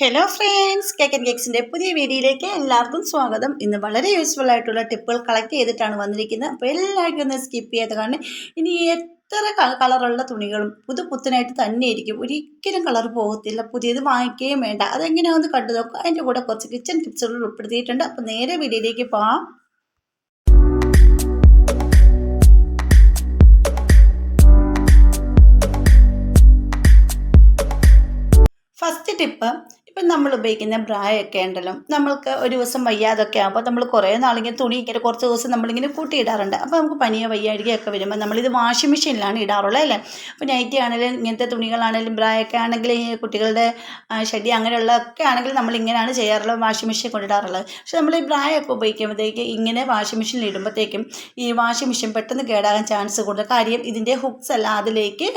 Hello friends cake and കേക്സിന്റെ പുതിയ വീഡിയോയിലേക്ക് എല്ലാവർക്കും സ്വാഗതം. ഇന്ന് വളരെ യൂസ്ഫുൾ ആയിട്ടുള്ള ടിപ്പുകൾ കളക്ട് ചെയ്തിട്ടാണ് വന്നിരിക്കുന്നത്. അപ്പോൾ എല്ലാവർക്കും ഒന്ന് സ്കിപ്പ് ചെയ്ത് കാരണം ഇനി എത്ര കളറുള്ള തുണികളും പുതു പുത്തനായിട്ട് തന്നെ ഒരിക്കലും കളർ പോകത്തില്ല. പുതിയത് വാങ്ങിക്കുകയും വേണ്ട. അതെങ്ങനെയാണെന്ന് കണ്ടു നോക്കുക അതിന്റെ കൂടെ കുറച്ച് കിച്ചൺ ടിപ്സുകൾ ഉൾപ്പെടുത്തിയിട്ടുണ്ട്. അപ്പോൾ നേരെ വീഡിയോയിലേക്ക് പോകാം ഫസ്റ്റ് ടിപ്പ് ഇപ്പം നമ്മൾ ഉപയോഗിക്കുന്ന ബ്രായൊക്കെ ഉണ്ടല്ലോ നമ്മൾക്ക് ഒരു ദിവസം വയ്യാതൊക്കെ ആകുമ്പോൾ നമ്മൾ കുറേ നാളിങ്ങനെ തുണി ഇങ്ങനെ കുറച്ച് ദിവസം നമ്മളിങ്ങനെ കൂട്ടിയിടാറുണ്ട്. അപ്പോൾ നമുക്ക് പനിയോ വയ്യാഴികയൊക്കെ വരുമ്പോൾ നമ്മളിത് വാഷിംഗ് മെഷീനിലാണ് ഇടാറുള്ളത് അല്ലേ? അപ്പോൾ നൈറ്റി ആണെങ്കിലും ഇങ്ങനത്തെ തുണികളാണെങ്കിലും ബ്രായൊക്കെ ആണെങ്കിലും ഈ കുട്ടികളുടെ ഷെഡി അങ്ങനെയുള്ളതൊക്കെ ആണെങ്കിൽ നമ്മൾ ഇങ്ങനെയാണ് ചെയ്യാറുള്ളത് വാഷിംഗ് മെഷീൻ കൊണ്ടിടാറുള്ളത്. പക്ഷെ നമ്മൾ ഈ ബ്രായൊക്കെ ഉപയോഗിക്കുമ്പോഴത്തേക്ക് ഇങ്ങനെ വാഷിംഗ് മെഷീനിൽ ഇടുമ്പോഴത്തേക്കും ഈ വാഷിംഗ് മെഷീൻ പെട്ടെന്ന് കേടാകാൻ ചാൻസ് കൂടുതൽ. കാര്യം ഇതിന്റെ ഹുക്സ് അല്ല അതിലേക്ക്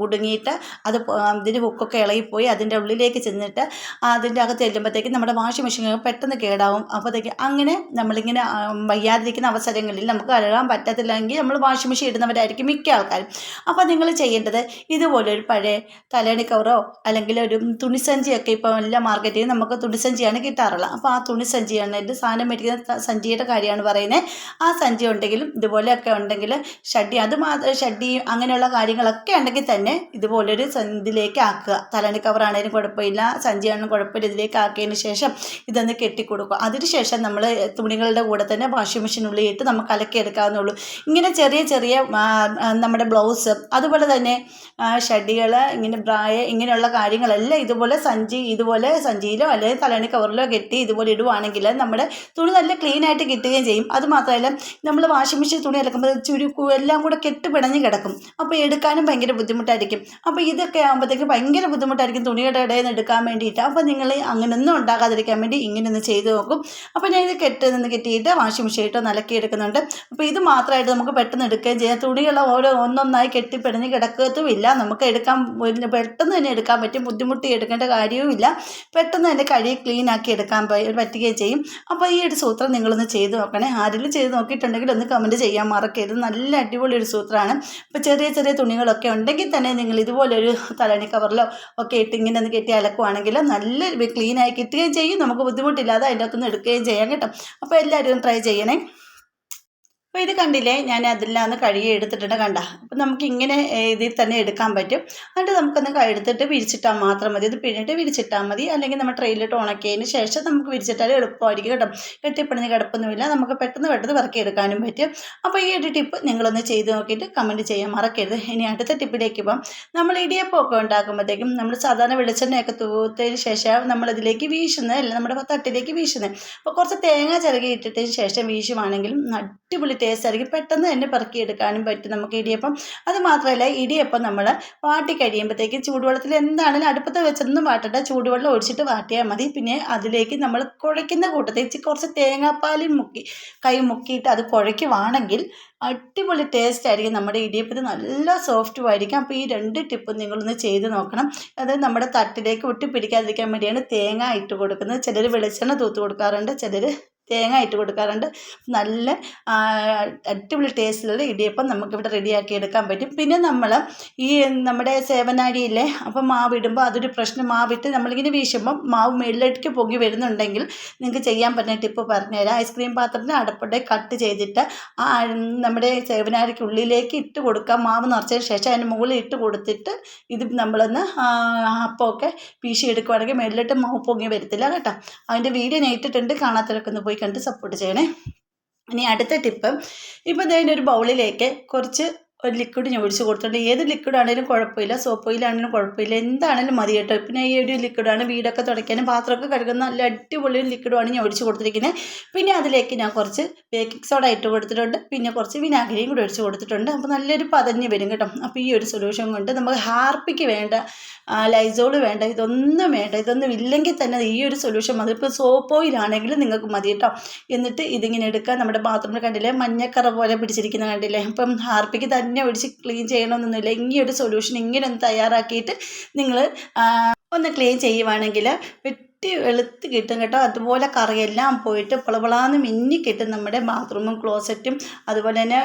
കുടുങ്ങിയിട്ട് അത് ഇതിന്റെ ഹുക്കൊക്കെ ഇളകിപ്പോയി അതിന്റെ ഉള്ളിലേക്ക് ചെന്നിട്ട് അതിന്റെ അകത്ത് ചെല്ലുമ്പോഴത്തേക്കും നമ്മുടെ വാഷിംഗ് മെഷീൻ പെട്ടെന്ന് കേടാവും. അപ്പോഴത്തേക്ക് അങ്ങനെ നമ്മളിങ്ങനെ വയ്യാതിരിക്കുന്ന അവസരങ്ങളിൽ നമുക്ക് കഴുകാൻ പറ്റത്തില്ലെങ്കിൽ നമ്മൾ വാഷിംഗ് മെഷീൻ ഇടുന്നവരായിരിക്കും മിക്ക ആൾക്കാരും. അപ്പോൾ നിങ്ങൾ ചെയ്യേണ്ടത് ഇതുപോലൊരു പഴയ തലേണി കവറോ അല്ലെങ്കിൽ ഒരു തുണിസഞ്ചിയൊക്കെ ഇപ്പോൾ എല്ലാ മാർക്കറ്റിൽ നമുക്ക് തുണിസഞ്ചിയാണ് കിട്ടാറുള്ളത്. അപ്പോൾ ആ തുണിസഞ്ചിയാണ് എന്റെ സാധനം മേടിക്കുന്ന സഞ്ചിയുടെ കാര്യമാണ് പറയുന്നത്. ആ സഞ്ചി ഉണ്ടെങ്കിലും ഇതുപോലെയൊക്കെ ഉണ്ടെങ്കിൽ ഷഡ്ഡി അത് മാത്രം ഷഡ്ഡി അങ്ങനെയുള്ള കാര്യങ്ങളൊക്കെ ഉണ്ടെങ്കിൽ തന്നെ ഇതുപോലൊരു ഇതിലേക്ക് ആക്കുക. തലേണി കവറാണേലും കുഴപ്പമില്ല സഞ്ചിയാണെങ്കിലും കുഴപ്പമില്ല ഇതിലേക്ക് ആക്കിയതിന് ശേഷം ഇതൊന്ന് കെട്ടിക്കൊടുക്കുക. അതിനുശേഷം നമ്മൾ തുണികളുടെ കൂടെ തന്നെ വാഷിംഗ് മെഷീനുള്ളിൽ ഇട്ട് നമുക്ക് അലക്കിയെടുക്കാവുന്നുള്ളൂ ഇങ്ങനെ ചെറിയ ചെറിയ നമ്മുടെ ബ്ലൗസ് അതുപോലെ തന്നെ ഷഡികൾ ഇങ്ങനെ ബ്രായ ഇങ്ങനെയുള്ള കാര്യങ്ങളെല്ലാം ഇതുപോലെ സഞ്ചി ഇതുപോലെ സഞ്ചിയിലോ അല്ലെങ്കിൽ തലണി കവറിലോ കെട്ടി ഇതുപോലെ ഇടുവാണെങ്കിൽ നമ്മുടെ തുണി നല്ല ക്ലീൻ ആയിട്ട് കിട്ടുകയും ചെയ്യും. അത് മാത്രമല്ല നമ്മൾ വാഷിംഗ് മെഷീൻ തുണി അലക്കുമ്പോൾ ചുരുക്കു എല്ലാം കൂടെ കെട്ട് പിണഞ്ഞ് കിടക്കും. അപ്പോൾ എടുക്കാനും ഭയങ്കര ബുദ്ധിമുട്ടായിരിക്കും. അപ്പോൾ ഇതൊക്കെ ആകുമ്പോഴത്തേക്ക് ഭയങ്കര ബുദ്ധിമുട്ടായിരിക്കും തുണിയുടെ ഇടയിൽ നിന്ന് എടുക്കാൻ വേണ്ടിയിട്ട്. അപ്പോൾ നിങ്ങൾ അങ്ങനെയൊന്നും ഉണ്ടാകാതിരിക്കാൻ വേണ്ടി ഇങ്ങനെയൊന്ന് ചെയ്ത് നോക്കും. അപ്പോൾ ഞാൻ ഇത് കെട്ട് നിന്ന് കെട്ടിയിട്ട് വാഷിംഗ് മെഷീൻ ഇട്ട് നലക്കി എടുക്കുന്നുണ്ട്. അപ്പോൾ ഇത് മാത്രമായിട്ട് നമുക്ക് പെട്ടെന്ന് എടുക്കുകയും ചെയ്യാം. തുണികൾ ഓരോ ഒന്നൊന്നായി കെട്ടിപ്പിടഞ്ഞ് കിടക്കത്തുമില്ല. നമുക്ക് എടുക്കാൻ പെട്ടെന്ന് തന്നെ എടുക്കാൻ പറ്റും. ബുദ്ധിമുട്ടി എടുക്കേണ്ട കാര്യവുമില്ല. പെട്ടെന്ന് തന്നെ കഴുകി ക്ലീൻ ആക്കി എടുക്കാൻ പറ്റുകയും ചെയ്യും. അപ്പോൾ ഈ ഒരു സൂത്രം നിങ്ങളൊന്ന് ചെയ്ത് നോക്കണേ. ആരെങ്കിലും ചെയ്ത് നോക്കിയിട്ടുണ്ടെങ്കിൽ ഒന്ന് കമന്റ് ചെയ്യാൻ മറക്കരുത്. നല്ല അടിപൊളി ഒരു സൂത്രമാണ് അപ്പോൾ ചെറിയ ചെറിയ തുണികളൊക്കെ ഉണ്ടെങ്കിൽ തന്നെ നിങ്ങൾ ഇതുപോലൊരു തലണി കവറിലോ ഒക്കെ ഇട്ട് ഇങ്ങനെ ഒന്ന് കെട്ടി അലക്കുവാണെങ്കിൽ നല്ല ക്ലീനായി കിട്ടുകയും ചെയ്യും. നമുക്ക് ബുദ്ധിമുട്ടില്ലാതെ അതിന്റെ അകത്തുനിന്ന് എടുക്കുകയും ചെയ്യാം കേട്ടോ. അപ്പോൾ എല്ലാവരും ട്രൈ ചെയ്യണേ. അപ്പോൾ ഇത് കണ്ടില്ലേ? ഞാൻ അതിലാന്ന് കഴുകി എടുത്തിട്ടുണ്ട് കണ്ട. അപ്പോൾ നമുക്ക് ഇങ്ങനെ ഇതിൽ തന്നെ എടുക്കാൻ പറ്റും. എന്നിട്ട് നമുക്കൊന്ന് എടുത്തിട്ട് വിരിച്ചിട്ടാൽ മാത്രം മതി. ഇത് പിന്നിട്ട് വിരിച്ചിട്ടാൽ മതി. അല്ലെങ്കിൽ നമ്മൾ ട്രെയിലിട്ട് ഉണക്കിയതിന് ശേഷം നമുക്ക് വിരിച്ചിട്ടാൽ എളുപ്പമായിരിക്കും കേട്ടോ. കെട്ടിപ്പിടിഞ്ഞ് കിടപ്പൊന്നുമില്ല. നമുക്ക് പെട്ടെന്ന് പെട്ടെന്ന് പെറുക്കി എടുക്കാനും പറ്റും. അപ്പോൾ ഈ ഒരു ടിപ്പ് നിങ്ങളൊന്ന് ചെയ്ത് നോക്കിയിട്ട് കമന്റ് ചെയ്യാൻ മറക്കരുത്. ഇനി അടുത്ത ടിപ്പിലേക്ക് പോകാം നമ്മൾ ഇടിയപ്പമൊക്കെ ഉണ്ടാക്കുമ്പോഴത്തേക്കും നമ്മൾ സാധാരണ വെളിച്ചെണ്ണയൊക്കെ തൂത്തതിന് ശേഷം നമ്മളതിലേക്ക് വീശുന്നത് അല്ല നമ്മുടെ തട്ടിലേക്ക് വീശുന്നത്. അപ്പോൾ കുറച്ച് തേങ്ങ ചിറകി ഇട്ടിട്ടതിന് ശേഷം വീശുവാണെങ്കിലും അടിപൊളി ടേസ്റ്റ് ആയിരിക്കും. പെട്ടെന്ന് തന്നെ പെറുക്കിയെടുക്കാനും പറ്റും നമുക്ക് ഇടിയപ്പം. അത് മാത്രമല്ല ഇടിയപ്പം നമ്മൾ വാട്ടി കഴിയുമ്പോഴത്തേക്ക് ചൂടുവെള്ളത്തിൽ എന്താണെങ്കിലും അടുപ്പത്ത് വെച്ചൊന്നും വാട്ടണ്ട. ചൂടുവെള്ളം ഒഴിച്ചിട്ട് വാട്ടിയാൽ മതി. പിന്നെ അതിലേക്ക് നമ്മൾ കുഴയ്ക്കുന്ന കൂട്ടത്തിൽ കുറച്ച് തേങ്ങാപ്പാലിൽ മുക്കി കൈ മുക്കിയിട്ട് അത് കുഴയ്ക്കുവാണെങ്കിൽ അടിപൊളി ടേസ്റ്റ് ആയിരിക്കും. നമ്മുടെ ഇടിയപ്പത്തിന് നല്ല സോഫ്റ്റും ആയിരിക്കും. അപ്പോൾ ഈ രണ്ട് ടിപ്പും നിങ്ങളൊന്ന് ചെയ്ത് നോക്കണം. അത് നമ്മുടെ തട്ടിലേക്ക് ഒട്ടി പിടിക്കാതിരിക്കാൻ വേണ്ടിയാണ് തേങ്ങ ഇട്ട് കൊടുക്കുന്നത്. ചിലർ വെളിച്ചെണ്ണ തൂത്ത് കൊടുക്കാറുണ്ട് ചിലർ തേങ്ങ ഇട്ട് കൊടുക്കാറുണ്ട്. നല്ല അടിപൊളി ടേസ്റ്റിലുള്ള ഇടിയപ്പം നമുക്കിവിടെ റെഡിയാക്കി എടുക്കാൻ പറ്റും. പിന്നെ നമ്മൾ ഈ നമ്മുടെ സേവനാരിയില്ലേ അപ്പം മാവ് ഇടുമ്പോൾ അതൊരു പ്രശ്നം. മാവിട്ട് നമ്മളിങ്ങനെ വീശുമ്പോൾ മാവ് മുകളിലേക്ക് പൊങ്ങി വരുന്നുണ്ടെങ്കിൽ നിങ്ങൾക്ക് ചെയ്യാൻ പറ്റുന്ന ടിപ്പ് പറഞ്ഞുതരാം. ഐസ്ക്രീം പാത്രത്തിന് അടപ്പടെ കട്ട് ചെയ്തിട്ട് ആ നമ്മുടെ സേവനാരിക്ക് ഉള്ളിലേക്ക് ഇട്ട് കൊടുക്കാം. മാവ് നിറച്ചതിന് ശേഷം അതിന് മുകളിൽ ഇട്ട് കൊടുത്തിട്ട് ഇത് നമ്മളൊന്ന് അപ്പമൊക്കെ വീശി എടുക്കുവാണെങ്കിൽ മുകളിലിട്ട് മാവ് പൊങ്ങി വരത്തില്ല കേട്ടോ. അതിന്റെ വീഡിയോ ഞാൻ ഇട്ടിട്ടുണ്ട്. കാണാത്തവരൊക്കെ ഒന്ന് പോയി കണ്ട് സപ്പോർട്ട് ചെയ്യണേ. ഇനി അടുത്ത ടിപ്പ് ഇപ്പോൾ ഇതിന്റെ ഒരു ബൗളിലേക്ക് കുറച്ച് ഒരു ലിക്വിഡ് ഞാൻ ഒഴിച്ച് കൊടുത്തിട്ടുണ്ട്. ഏത് ലിക്വിഡ് ആണെങ്കിലും കുഴപ്പമില്ല. സോപ്പ് ഓയിലാണെങ്കിലും കുഴപ്പമില്ല. എന്താണെങ്കിലും മതി കേട്ടോ. പിന്നെ ഈ ഒരു ലിക്വിഡാണ് വീടൊക്കെ തുടയ്ക്കാനും പാത്രമൊക്കെ കഴുകുന്ന നല്ല അടിപൊളി ഒരു ലിക്വിഡാണ് ഞാൻ ഒഴിച്ച് കൊടുത്തിരിക്കുന്നത്. പിന്നെ അതിലേക്ക് ഞാൻ കുറച്ച് ബേക്കിംഗ് സോഡ ഇട്ട് കൊടുത്തിട്ടുണ്ട്. പിന്നെ കുറച്ച് വിനാഗിരിയും കൂടി ഒഴിച്ച് കൊടുത്തിട്ടുണ്ട്. അപ്പോൾ നല്ലൊരു പതഞ്ഞ് വരും കേട്ടോ. അപ്പോൾ ഈ ഒരു സൊല്യൂഷൻ കൊണ്ട് നമുക്ക് ഹാർപ്പിക്ക് വേണ്ട ലൈസോൾ വേണ്ട ഇതൊന്നും വേണ്ട ഇതൊന്നും ഇല്ലെങ്കിൽ തന്നെ ഈ ഒരു സൊല്യൂഷൻ മതി. ഇപ്പോൾ സോപ്പ് ഓയിലാണെങ്കിലും നിങ്ങൾക്ക് മതി കേട്ടോ. എന്നിട്ട് ഇതിങ്ങനെ എടുക്കുക നമ്മുടെ ബാത്റൂമിൽ കണ്ടില്ലേ? മഞ്ഞക്കറ പോലെ പിടിച്ചിരിക്കുന്ന കണ്ടില്ലേ? അപ്പം ഹാർപ്പിക്ക് തന്നെ ഒഴിച്ച് ക്ലീൻ ചെയ്യണമെന്നൊന്നുമില്ല. ഒരു സൊല്യൂഷൻ ഇങ്ങനെ ഒന്ന് തയ്യാറാക്കിയിട്ട് നിങ്ങൾ ഒന്ന് ക്ലീൻ ചെയ്യുവാണെങ്കിൽ വെട്ടി വെളുത്ത് കിട്ടും കേട്ടോ. അതുപോലെ കറിയെല്ലാം പോയിട്ട് പളപളാന്ന് മിന്നി കിട്ടും നമ്മുടെ ബാത്റൂമും ക്ലോസറ്റും അതുപോലെ തന്നെ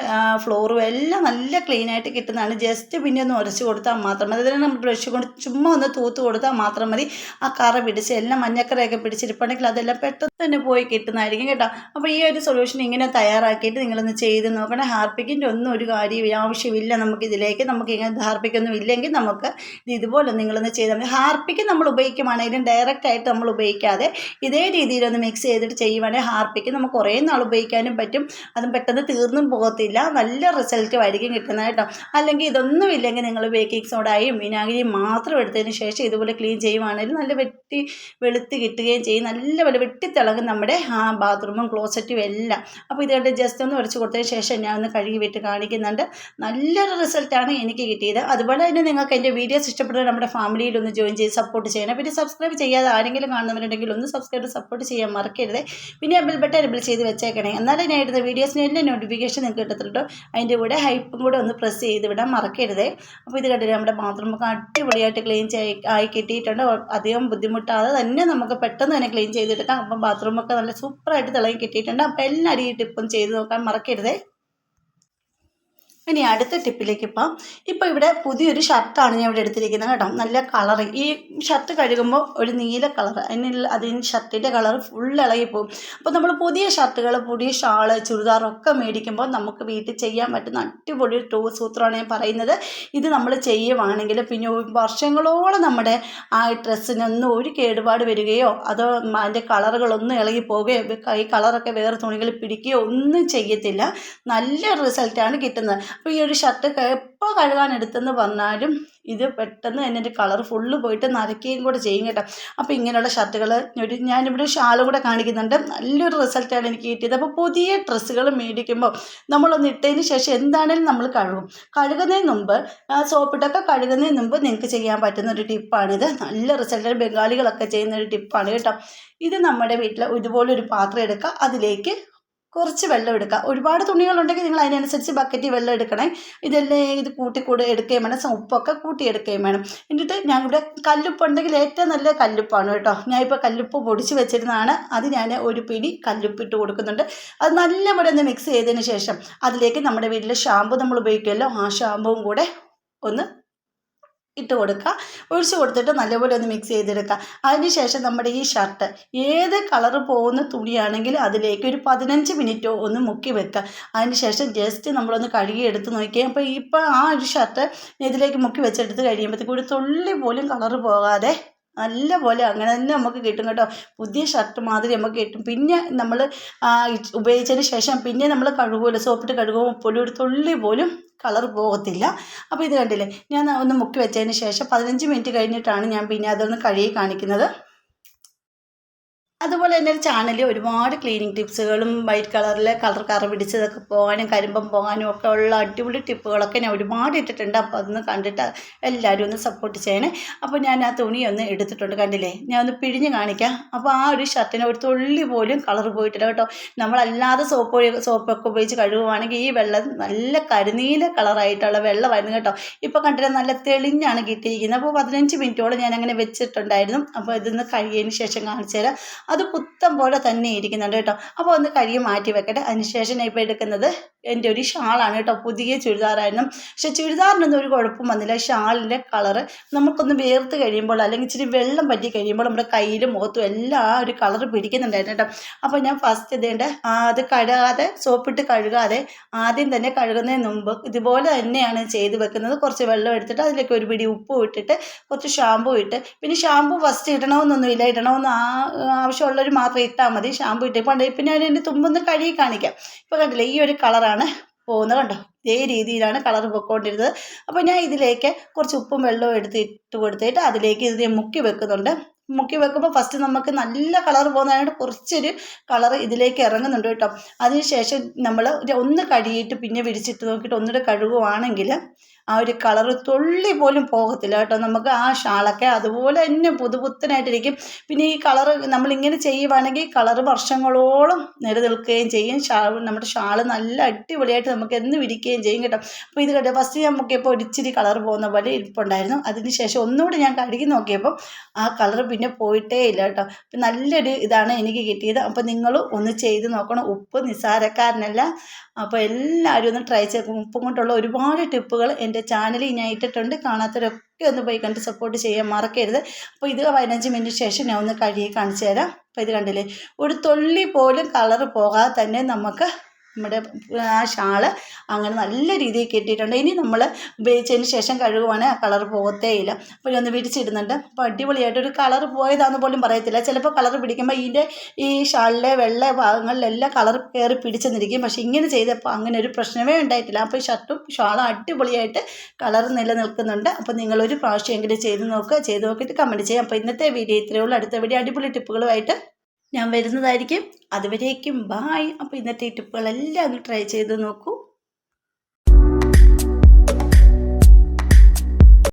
ഫ്ലോറും എല്ലാം നല്ല ക്ലീൻ ആയിട്ട് കിട്ടുന്നതാണ്. ജസ്റ്റ് പിന്നെ ഒന്ന് ഉരച്ച് കൊടുത്താൽ മാത്രം മതി. അതിന് നമ്മൾ ബ്രഷ് കൊണ്ട് ചുമ്മാ ഒന്ന് തൂത്ത് കൊടുത്താൽ മാത്രം മതി. ആ കറ പിടിച്ച് എല്ലാം മഞ്ഞക്കറയൊക്കെ പിടിച്ചിരിപ്പുണ്ടെങ്കിൽ അതെല്ലാം പെട്ടെന്ന് തന്നെ പോയി കിട്ടുന്നതായിരിക്കും കേട്ടോ. അപ്പോൾ ഈ ഒരു സൊല്യൂഷൻ ഇങ്ങനെ തയ്യാറാക്കിയിട്ട് നിങ്ങളൊന്ന് ചെയ്ത് നോക്കണം. ഹാർപ്പിക്കിന്റെ ഒന്നും ഒരു കാര്യം ആവശ്യമില്ല നമുക്ക് ഇതിലേക്ക്. നമുക്ക് ഇങ്ങനെ ഹാർപ്പിക്കൊന്നും ഇല്ലെങ്കിൽ നമുക്ക് ഇത് ഇതുപോലെ നിങ്ങളൊന്ന് ചെയ്താൽ മതി. ഹാർപ്പിക്ക് നമ്മൾ ഉപയോഗിക്കുവാണെങ്കിലും ഡയറക്റ്റ് ആയിട്ട് ഉപയോഗിക്കാതെ ഇതേ രീതിയിലൊന്ന് മിക്സ് ചെയ്തിട്ട് ചെയ്യുവാണെങ്കിൽ ഹാർപ്പിക്ക് നമുക്ക് കുറേ നാൾ ഉപയോഗിക്കാനും പറ്റും. അതും പെട്ടെന്ന് തീർന്നും പോകത്തില്ല. നല്ല റിസൾട്ട് ആയിരിക്കും കിട്ടുന്നത് കേട്ടോ. അല്ലെങ്കിൽ ഇതൊന്നും ഇല്ലെങ്കിൽ നിങ്ങൾ ബേക്കിംഗ് സോഡായും വിനാഗിരിയും മാത്രം എടുത്തതിന് ശേഷം ഇതുപോലെ ക്ലീൻ ചെയ്യുവാണെങ്കിൽ നല്ല വെട്ടി വെളുത്ത് കിട്ടുകയും ചെയ്യും. നല്ല പോലെ വെട്ടിത്തിളങ്ങും നമ്മുടെ ആ ബാത്റൂമും ക്ലോസറ്റും എല്ലാം. അപ്പോൾ ഇത് കണ്ട് ജസ്റ്റ് ഒന്ന് ഉരച്ച് കൊടുത്തതിന് ശേഷം ഞാൻ ഒന്ന് കഴുകി വിട്ട് കാണിക്കുന്നുണ്ട്. നല്ലൊരു റിസൾട്ടാണ് എനിക്ക് കിട്ടിയത്. അതുപോലെ തന്നെ നിങ്ങൾക്ക് എന്റെ വീഡിയോസ് ഇഷ്ടപ്പെടുന്ന നമ്മുടെ ഫാമിലിയിൽ ഒന്ന് ജോയിൻ ചെയ്ത് സപ്പോർട്ട് ചെയ്യണം. പിന്നെ സബ്സ്ക്രൈബ് ചെയ്യാതെ ആരെങ്കിലും കാണുന്നവരുണ്ടെങ്കിൽ ഒന്ന് സബ്സ്ക്രൈബ് സപ്പോർട്ട് ചെയ്യാൻ മറക്കരുത്. പിന്നെ ബിൽ ബട്ടൺ എബിൾ ചെയ്ത് വെച്ചേക്കണേ. എന്നാലും ഞാൻ ഇടുന്ന വീഡിയോസിന് നോട്ടിഫിക്കേഷൻ നിങ്ങൾക്ക് കിട്ടത്തുള്ളൂ. അതിന്റെ കൂടെ ഹൈപ്പും കൂടെ ഒന്ന് പ്രസ് ചെയ്ത് വിടാൻ മറക്കരുത്. അപ്പോൾ ഇത് കണ്ടിട്ട് നമ്മുടെ ബാത്റൂമൊക്കെ അടിപൊളിയായിട്ട് ക്ലീൻ ചെയ് ആയി കിട്ടിയിട്ടുണ്ട്. അധികം ബുദ്ധിമുട്ടാതെ തന്നെ നമുക്ക് പെട്ടെന്ന് തന്നെ ക്ലീൻ ചെയ്തെടുക്കാം. അപ്പം ബാത്റൂമൊക്കെ നല്ല സൂപ്പറായിട്ട് തിളങ്ങി കിട്ടിയിട്ടുണ്ട്. അപ്പോൾ എല്ലാവരും ഈ ടിപ്പും ചെയ്ത് നോക്കാൻ മറക്കരുതേ. ഇനി അടുത്ത ടിപ്പിലേക്ക് ഇപ്പം ഇപ്പോൾ ഇവിടെ പുതിയൊരു ഷർട്ടാണ് ഞാൻ ഇവിടെ എടുത്തിരിക്കുന്നത് കേട്ടോ. നല്ല കളർ ഈ ഷർട്ട് കഴുകുമ്പോൾ ഒരു നീല കളർ അതിനുള്ള അതിന് ഷർട്ടിന്റെ കളർ ഫുൾ ഇളകിപ്പോവും അപ്പോൾ നമ്മൾ പുതിയ ഷർട്ടുകൾ പുതിയ ഷാൾ ചുരിദാറൊക്കെ മേടിക്കുമ്പോൾ നമുക്ക് വീട്ടിൽ ചെയ്യാൻ പറ്റുന്ന അടിപൊളി ടൂ സൂത്രമാണ് ഞാൻ പറയുന്നത്. ഇത് നമ്മൾ ചെയ്യുവാണെങ്കിൽ പിന്നെ വർഷങ്ങളോളം നമ്മുടെ ആ ഡ്രസ്സിനൊന്നും ഒരു കേടുപാട് വരികയോ അതോ അതിന്റെ കളറുകളൊന്നും ഇളകി പോവുകയോ ഈ കളറൊക്കെ വേറെ തുണികളിൽ പിടിക്കുകയോ ഒന്നും ചെയ്യത്തില്ല. നല്ല റിസൾട്ടാണ് കിട്ടുന്നത്. അപ്പോൾ ഈ ഒരു ഷർട്ട് എപ്പോൾ കഴുകാൻ എടുത്തെന്ന് പറഞ്ഞാലും ഇത് പെട്ടെന്ന് തന്നെ എന്റെ കളർ ഫുള്ള് പോയിട്ട് നരയ്ക്കുകയും കൂടെ ചെയ്യും കേട്ടോ. അപ്പോൾ ഇങ്ങനെയുള്ള ഷർട്ടുകൾ ഒരു ഞാനിവിടെ ഷാളും കൂടെ കാണിക്കുന്നുണ്ട്. നല്ലൊരു റിസൾട്ടാണ് എനിക്ക് കിട്ടിയത്. അപ്പോൾ പുതിയ ഡ്രസ്സുകൾ മേടിക്കുമ്പോൾ നമ്മളൊന്ന് ഇട്ടതിന് ശേഷം എന്താണേലും നമ്മൾ കഴുകും. കഴുകുന്നതിന് മുമ്പ് സോപ്പിട്ടൊക്കെ കഴുകുന്നതിന് മുമ്പ് നിങ്ങൾക്ക് ചെയ്യാൻ പറ്റുന്ന ഒരു ടിപ്പാണിത് നല്ല റിസൾട്ടാണ് ബംഗാളികളൊക്കെ ചെയ്യുന്ന ഒരു ടിപ്പാണ് കേട്ടോ. ഇത് നമ്മുടെ വീട്ടിൽ ഇതുപോലൊരു പാത്രം എടുക്കുക. അതിലേക്ക് കുറച്ച് വെള്ളം എടുക്കുക ഒരുപാട് തുണികളുണ്ടെങ്കിൽ നിങ്ങൾ അതിനനുസരിച്ച് ബക്കറ്റിൽ വെള്ളം എടുക്കണേ. ഇതെല്ലാം ഇത് കൂട്ടി കൂടെ എടുക്കുകയും വേണം. ഉപ്പൊക്കെ കൂട്ടി എടുക്കുകയും വേണം. എന്നിട്ട് ഞാനിവിടെ കല്ലുപ്പ് ഉണ്ടെങ്കിൽ ഏറ്റവും നല്ല കല്ലുപ്പാണ് കേട്ടോ. ഞാനിപ്പോൾ കല്ലുപ്പ് പൊടിച്ച് വെച്ചിരുന്നതാണ്. അത് ഞാൻ ഒരു പിടി കല്ലുപ്പ് ഇട്ട് കൊടുക്കുന്നുണ്ട്. അത് നല്ലപോലെ ഒന്ന് മിക്സ് ചെയ്തതിന് ശേഷം അതിലേക്ക് നമ്മുടെ വീട്ടിലെ ഷാമ്പു നമ്മൾ ഉപയോഗിക്കുമല്ലോ. ആ ഷാമ്പുവും കൂടെ ഒന്ന് ഇട്ട് കൊടുക്കുക. ഒഴിച്ച് കൊടുത്തിട്ട് നല്ലപോലെ ഒന്ന് മിക്സ് ചെയ്തെടുക്കുക. അതിനുശേഷം നമ്മുടെ ഈ ഷർട്ട് ഏത് കളർ പോകുന്ന തുണിയാണെങ്കിലും അതിലേക്ക് ഒരു പതിനഞ്ച് മിനിറ്റോ ഒന്ന് മുക്കി വെക്കുക. അതിനുശേഷം ജസ്റ്റ് നമ്മളൊന്ന് കഴുകി എടുത്ത് നോക്കിയാൽ അപ്പോൾ ഇപ്പം ആ ഒരു ഷർട്ട് ഇതിലേക്ക് മുക്കി വെച്ചെടുത്ത് കഴിയുമ്പോഴത്തേക്കും ഒരു തുള്ളി പോലും കളർ പോകാതെ നല്ല പോലെ അങ്ങനെ തന്നെ നമുക്ക് കിട്ടും കേട്ടോ. പുതിയ ഷർട്ട് മാതിരി നമുക്ക് കിട്ടും. പിന്നെ നമ്മൾ ഉപയോഗിച്ചതിന് ശേഷം പിന്നെ നമ്മൾ കഴുകുമല്ലോ. സോപ്പിട്ട് കഴുകുമ്പോൾ ഒരു തുള്ളി പോലും കളർ പോകത്തില്ല. അപ്പോൾ ഇത് കണ്ടില്ലേ? ഞാൻ ഒന്ന് മുക്കി വെച്ചതിന് ശേഷം പതിനഞ്ച് മിനിറ്റ് കഴിഞ്ഞിട്ടാണ് ഞാൻ പിന്നെ അതൊന്ന് കഴുകി കാണിക്കുന്നത്. അതുപോലെ തന്നെ ഒരു ചാനലിൽ ഒരുപാട് ക്ലീനിങ് ടിപ്സുകളും വൈറ്റ് കളറിൽ കളർ കറ പിടിച്ചതൊക്കെ പോകാനും കരിമ്പം പോകാനും ഒക്കെ ഉള്ള അടിപൊളി ടിപ്പുകളൊക്കെ ഞാൻ ഒരുപാട് ഇട്ടിട്ടുണ്ട്. അപ്പോൾ അതൊന്ന് കണ്ടിട്ട് എല്ലാവരും ഒന്ന് സപ്പോർട്ട് ചെയ്യണേ. അപ്പോൾ ഞാൻ ആ തുണി ഒന്ന് എടുത്തിട്ടുണ്ട് കണ്ടില്ലേ? ഞാൻ ഒന്ന് പിഴിഞ്ഞ് കാണിക്കാം. അപ്പോൾ ആ ഒരു ഷർട്ടിന് ഒരു തുള്ളി പോലും കളർ പോയിട്ടില്ല കേട്ടോ. നമ്മളല്ലാതെ സോപ്പ് സോപ്പൊക്കെ ഉപയോഗിച്ച് കഴുകുവാണെങ്കിൽ ഈ വെള്ളം നല്ല കരുനീല കളറായിട്ടുള്ള വെള്ളമായിരുന്നു കേട്ടോ. ഇപ്പോൾ കണ്ടിട്ട് നല്ല തെളിഞ്ഞാണ് കിട്ടിയിരിക്കുന്നത്. അപ്പോൾ പതിനഞ്ച് മിനിറ്റോളം ഞാൻ അങ്ങനെ വെച്ചിട്ടുണ്ടായിരുന്നു. അപ്പോൾ ഇതൊന്ന് കഴിയതിന് ശേഷം കാണിച്ചു തരാം അത് പുത്തം പോലെ തന്നെ ഇരിക്കുന്നുണ്ട് കേട്ടോ. അപ്പോൾ ഒന്ന് കഴുകി മാറ്റി വെക്കട്ടെ. അതിനുശേഷം ഇപ്പോൾ എടുക്കുന്നത് എന്റെ ഒരു ഷാളാണ് കേട്ടോ. പുതിയ ചുരിദാറായിരുന്നു പക്ഷേ ചുരിദാറിനൊന്നും ഒരു കുഴപ്പം വന്നില്ല. ഷാളിന്റെ കളറ് നമുക്കൊന്ന് വേർത്ത് കഴിയുമ്പോൾ അല്ലെങ്കിൽ ഇച്ചിരി വെള്ളം പറ്റി കഴിയുമ്പോൾ നമ്മുടെ കയ്യിലും മുഖത്തും എല്ലാം ആ ഒരു കളർ പിടിക്കുന്നുണ്ടായിരുന്നു കേട്ടോ. അപ്പോൾ ഞാൻ ഫസ്റ്റ് ഇതേണ്ട അത് കഴുകാതെ സോപ്പിട്ട് കഴുകാതെ ആദ്യം തന്നെ കഴുകുന്നതിന് മുമ്പ് ഇതുപോലെ തന്നെയാണ് ചെയ്ത് വെക്കുന്നത്. കുറച്ച് വെള്ളം എടുത്തിട്ട് അതിലേക്ക് ഒരു പിടി ഉപ്പും ഇട്ടിട്ട് കുറച്ച് ഷാമ്പു ഇട്ട്. പിന്നെ ഷാമ്പു ഫസ്റ്റ് ഇടണമെന്നൊന്നുമില്ല. ഇടണമെന്ന് ആ ആവശ്യമുള്ളവർ മാത്രം ഇട്ടാൽ മതി. ഷാമ്പു ഇട്ട്. പണ്ട് ഇപ്പം ഞാൻ തുമ്പൊന്ന് കഴുകി കാണിക്കാം. ഇപ്പോൾ കണ്ടില്ലേ ഈ ഒരു കളറാണ് പോകുന്നത് കണ്ടോ? ഇതേ രീതിയിലാണ് കളർ പൊയ്ക്കൊണ്ടിരുന്നത് അപ്പോൾ ഞാൻ ഇതിലേക്ക് കുറച്ച് ഉപ്പും വെള്ളവും എടുത്ത് ഇട്ട് കൊടുത്തിട്ട് അതിലേക്ക് ഇത് മുക്കി വെക്കുന്നുണ്ട്. മുക്കി വെക്കുമ്പോൾ ഫസ്റ്റ് നമുക്ക് നല്ല കളർ പോകുന്നതായിട്ട് കുറച്ചൊരു കളർ ഇതിലേക്ക് ഇറങ്ങുന്നുണ്ട് കേട്ടോ. അതിനുശേഷം നമ്മൾ ഒന്ന് കഴുകിയിട്ട് പിന്നെ വിരിച്ചിട്ട് നോക്കിയിട്ട് ഒന്നുകൂടെ കഴുകുവാണെങ്കിൽ ആ ഒരു കളറ് തുള്ളി പോലും പോകത്തില്ല കേട്ടോ. നമുക്ക് ആ ഷാളൊക്കെ അതുപോലെ തന്നെ പുതുപുത്തനായിട്ടിരിക്കും. പിന്നെ ഈ കളറ് നമ്മളിങ്ങനെ ചെയ്യുവാണെങ്കിൽ കളർ വർഷങ്ങളോളം നിലനിൽക്കുകയും ചെയ്യും. ഷാൾ നമ്മുടെ ഷാൾ നല്ല അടിപൊളിയായിട്ട് നമുക്ക് എന്നും ഇരിക്കുകയും ചെയ്യും കേട്ടോ. അപ്പോൾ ഇത് കേട്ടോ ഫസ്റ്റ് ഞാൻ നോക്കിയപ്പോൾ ഒരിച്ചിരി കളർ പോകുന്ന പോലെ ഇരിപ്പുണ്ടായിരുന്നു. അതിന് ശേഷം ഒന്നുകൂടി ഞാൻ കഴുകി നോക്കിയപ്പോൾ ആ കളർ പിന്നെ പോയിട്ടേ ഇല്ല കേട്ടോ. അപ്പം നല്ലൊരു ഇതാണ് എനിക്ക് കിട്ടിയത്. അപ്പോൾ നിങ്ങൾ ഒന്ന് ചെയ്ത് നോക്കണം. ഉപ്പ് നിസാരക്കാരനല്ല അപ്പോൾ എല്ലാവരും ഒന്ന് ട്രൈ ചെയ്ത് ഉപ്പും കൊണ്ടുള്ള ഒരുപാട് ടിപ്പുകൾ എന്റെ ചാനലിൽ ഞാൻ ഇട്ടിട്ടുണ്ട്. കാണാത്തവരൊക്കെ ഒന്ന് പോയി കണ്ട് സപ്പോർട്ട് ചെയ്യാൻ മറക്കരുത്. അപ്പോൾ ഇത് പതിനഞ്ച് മിനിറ്റ് ശേഷം ഞാൻ ഒന്ന് കഴുകി കാണിച്ചു തരാം. അപ്പോൾ ഇത് കണ്ടില്ലേ? ഒരു തുള്ളി പോലും കളർ പോകാതെ തന്നെ നമുക്ക് നമ്മുടെ ആ ഷാൾ അങ്ങനെ നല്ല രീതിയിൽ കെട്ടിയിട്ടുണ്ട്. ഇനി നമ്മൾ ഉപയോഗിച്ചതിന് ശേഷം കഴുകുവാണെങ്കിൽ ആ കളർ പോകത്തേ ഇല്ല അപ്പോൾ ഒന്ന് വിരിച്ചിടുന്നുണ്ട്. അപ്പോൾ അടിപൊളിയായിട്ട് ഒരു കളർ പോയതാണെന്ന് പോലും പറയത്തില്ല. ചിലപ്പോൾ കളർ പിടിക്കുമ്പോൾ ഇതിന്റെ ഈ ഷാളിലെ വെള്ള ഭാഗങ്ങളിലെല്ലാം കളർ കയറി പിടിച്ചെന്നിരിക്കും. പക്ഷേ ഇങ്ങനെ ചെയ്തപ്പോൾ അങ്ങനെ ഒരു പ്രശ്നമേ ഉണ്ടായിട്ടില്ല. അപ്പോൾ ഷർട്ടും ഷാളും അടിപൊളിയായിട്ട് കളർ നിലനിൽക്കുന്നുണ്ട്. അപ്പോൾ നിങ്ങളൊരു പ്രാവശ്യമെങ്കിലും ചെയ്ത് നോക്കുക. ചെയ്ത് നോക്കിയിട്ട് കമന്റ് ചെയ്യാം. അപ്പോൾ ഇന്നത്തെ വീഡിയോ ഇത്രയേ ഉള്ളൂ. അടുത്ത വീഡിയോ അടിപൊളി ടിപ്പുകളുമായിട്ട് ഞാൻ വരുന്നതായിരിക്കും. അതുവരേക്കും ബായ് അപ്പോൾ ഇന്നത്തെ ടിപ്പുകളെല്ലാം ഒന്ന് ട്രൈ ചെയ്ത് നോക്കൂ.